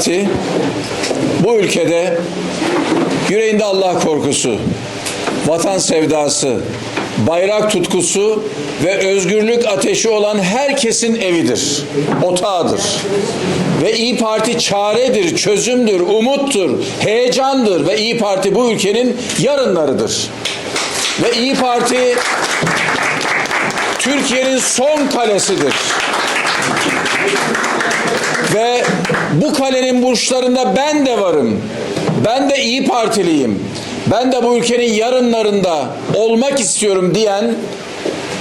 Parti bu ülkede yüreğinde Allah korkusu, vatan sevdası, bayrak tutkusu ve özgürlük ateşi olan herkesin evidir, otağıdır. Ve İyi Parti çaredir, çözümdür, umuttur, heyecandır ve İyi Parti bu ülkenin yarınlarıdır. Ve İyi Parti Türkiye'nin son kalesidir. Ve bu kalenin burçlarında ben de varım. Ben de iyi Partiliyim. Ben de bu ülkenin yarınlarında olmak istiyorum diyen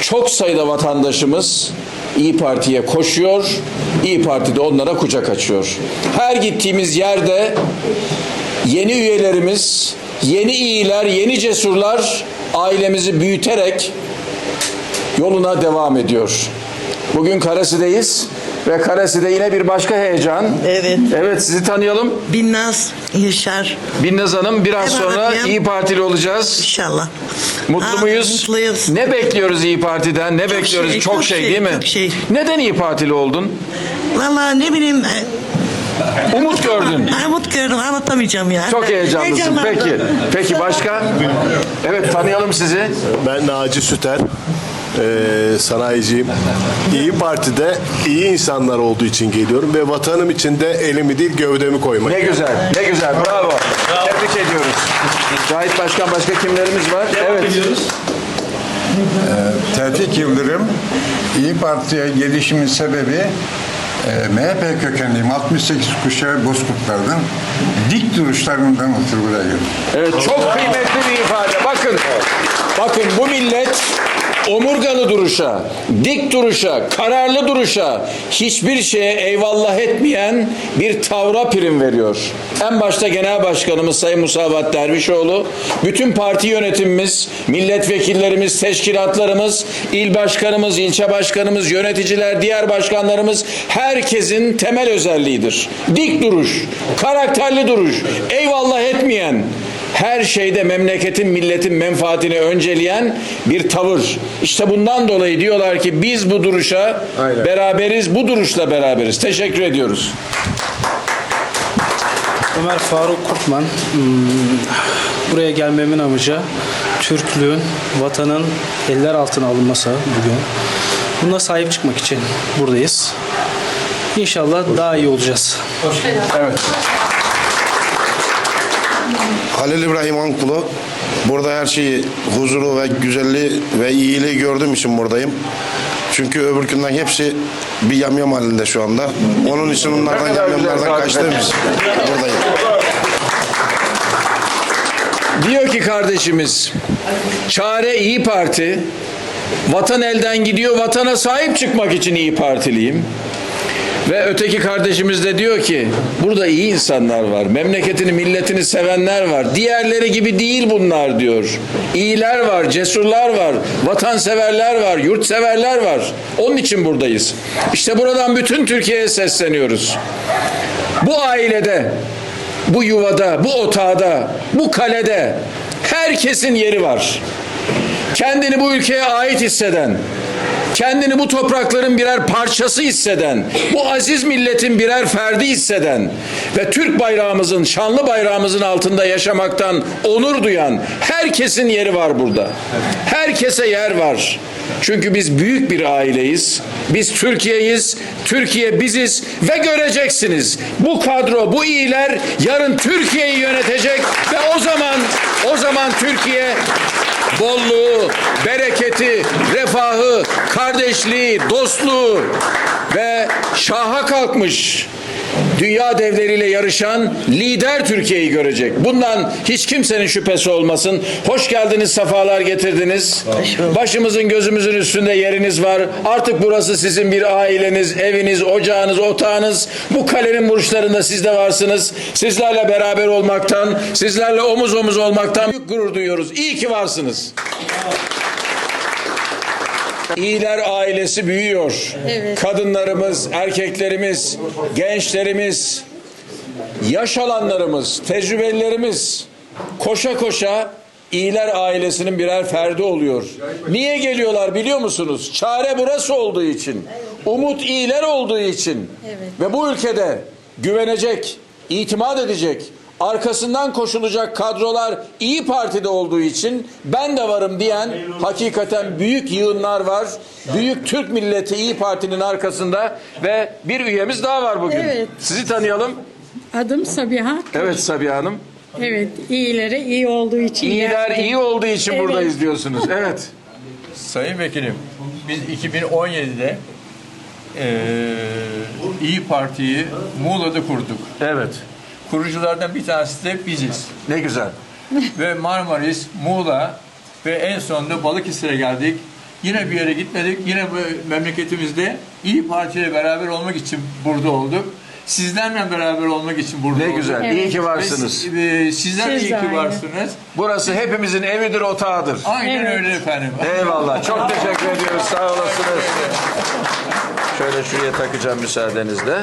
çok sayıda vatandaşımız İyi Parti'ye koşuyor. İyi Parti de onlara kucak açıyor. Her gittiğimiz yerde yeni üyelerimiz, yeni iyiler, yeni cesurlar ailemizi büyüterek yoluna devam ediyor. Bugün Karasi'deyiz ve Karasi'de yine bir başka heyecan. Evet. Evet sizi tanıyalım. Binnaz Yaşar Binnaz Hanım biraz Evet, sonra ya. İyi Partili olacağız. inşallah. Mutlu Aa, muyuz? Mutluyuz. Ne bekliyoruz İyi Parti'den? Ne bekliyoruz? şey, çok, çok şey, şey, değil mi? çok şey. Neden İyi Partili oldun? Valla ne bileyim e, Umut gördün. Umut gördüm anlatamayacağım ya. Çok heyecanlısın. Peki. Peki başka? Evet tanıyalım sizi. Ben Naci Süter. Ee, sanayiciyim. İyi Parti'de iyi insanlar olduğu için geliyorum ve vatanım için de elimi değil gövdemi koymak. Ne güzel. Ne güzel. Bravo. Tebrik ediyoruz. Cahit Başkan başka kimlerimiz var? Evet. Tevfik Yıldırım, İyi Parti'ye gelişimin sebebi e, MHP kökenliyim. 68 kuşağı Bozkurtlardan. Dik duruşlarından ötürü buraya geldim. Evet çok kıymetli bir ifade. Bakın. Bakın bu millet omurgalı duruşa, dik duruşa, kararlı duruşa, hiçbir şeye eyvallah etmeyen bir tavra prim veriyor. En başta Genel Başkanımız Sayın Musavat Dervişoğlu, bütün parti yönetimimiz, milletvekillerimiz, teşkilatlarımız, il başkanımız, ilçe başkanımız, yöneticiler, diğer başkanlarımız herkesin temel özelliğidir. Dik duruş, karakterli duruş, eyvallah etmeyen, her şeyde memleketin, milletin menfaatini önceleyen bir tavır. İşte bundan dolayı diyorlar ki biz bu duruşa beraberiz, bu duruşla beraberiz. Teşekkür ediyoruz. Ömer Faruk Kurtman. Hmm, Buraya gelmemin amacı Türklüğün, vatanın eller altına alınması bugün. Buna sahip çıkmak için buradayız. İnşallah daha iyi olacağız. Evet. Halil İbrahim Ankulu. Burada her şeyi, huzuru ve güzelliği ve iyiliği gördüğüm için buradayım. Çünkü öbürkünden hepsi bir yamyam halinde şu anda. Onun için onlardan yamyamlardan kaçtığım için buradayım. Diyor ki kardeşimiz, çare iyi Parti, vatan elden gidiyor, vatana sahip çıkmak için iyi Partiliyim. Ve öteki kardeşimiz de diyor ki, burada iyi insanlar var, memleketini, milletini sevenler var. Diğerleri gibi değil bunlar diyor. İyiler var, cesurlar var, vatanseverler var, yurtseverler var. Onun için buradayız. İşte buradan bütün Türkiye'ye sesleniyoruz. Bu ailede, bu yuvada, bu otağda, bu kalede herkesin yeri var. Kendini bu ülkeye ait hisseden, kendini bu toprakların birer parçası hisseden, bu aziz milletin birer ferdi hisseden ve Türk bayrağımızın, şanlı bayrağımızın altında yaşamaktan onur duyan herkesin yeri var burada. Herkese yer var. Çünkü biz büyük bir aileyiz. Biz Türkiye'yiz. Türkiye biziz ve göreceksiniz. Bu kadro, bu iyiler yarın Türkiye'yi yönetecek ve o zaman o zaman Türkiye bolluğu, bereketi, refahı, kardeşliği, dostluğu ve şaha kalkmış dünya devleriyle yarışan lider Türkiye'yi görecek. Bundan hiç kimsenin şüphesi olmasın. Hoş geldiniz, sefalar getirdiniz. Başımızın gözümüzün üstünde yeriniz var. Artık burası sizin bir aileniz, eviniz, ocağınız, otağınız. Bu kalenin burçlarında siz de varsınız. Sizlerle beraber olmaktan, sizlerle omuz omuz olmaktan büyük gurur duyuyoruz. İyi ki varsınız. İyiler ailesi büyüyor. Kadınlarımız, erkeklerimiz, gençlerimiz, yaş alanlarımız, tecrübelilerimiz koşa koşa iyiler ailesinin birer ferdi oluyor. Niye geliyorlar biliyor musunuz? Çare burası olduğu için. Umut iyiler olduğu için. Ve bu ülkede güvenecek, itimat edecek, arkasından koşulacak kadrolar İyi Parti'de olduğu için ben de varım diyen hakikaten büyük yığınlar var. Büyük Türk milleti İyi Parti'nin arkasında ve bir üyemiz daha var bugün. Evet. Sizi tanıyalım. Adım Sabiha. Evet Sabiha Hanım. Evet, iyilere iyi olduğu için İyiler geldim. iyi olduğu için Evet. buradayız diyorsunuz. Evet. Sayın Vekilim, biz 2017'de eee İyi Parti'yi Muğla'da kurduk. Evet. Kuruculardan bir tanesi de biziz. Ne güzel. ve Marmaris, Muğla ve en sonunda Balıkesir'e geldik. Yine bir yere gitmedik. Yine bu memleketimizde İyi Parti ile beraber olmak için burada olduk. Sizlerle beraber olmak için burada Ne olduk. güzel. Evet. İyi ki Ve varsınız. siz- e, sizler Siz iyi ki aynı. varsınız. Burası hepimizin evidir, otağıdır. Aynen Evet. öyle efendim. Eyvallah. Çok teşekkür ediyoruz. Sağ olasınız. Şöyle şuraya takacağım müsaadenizle.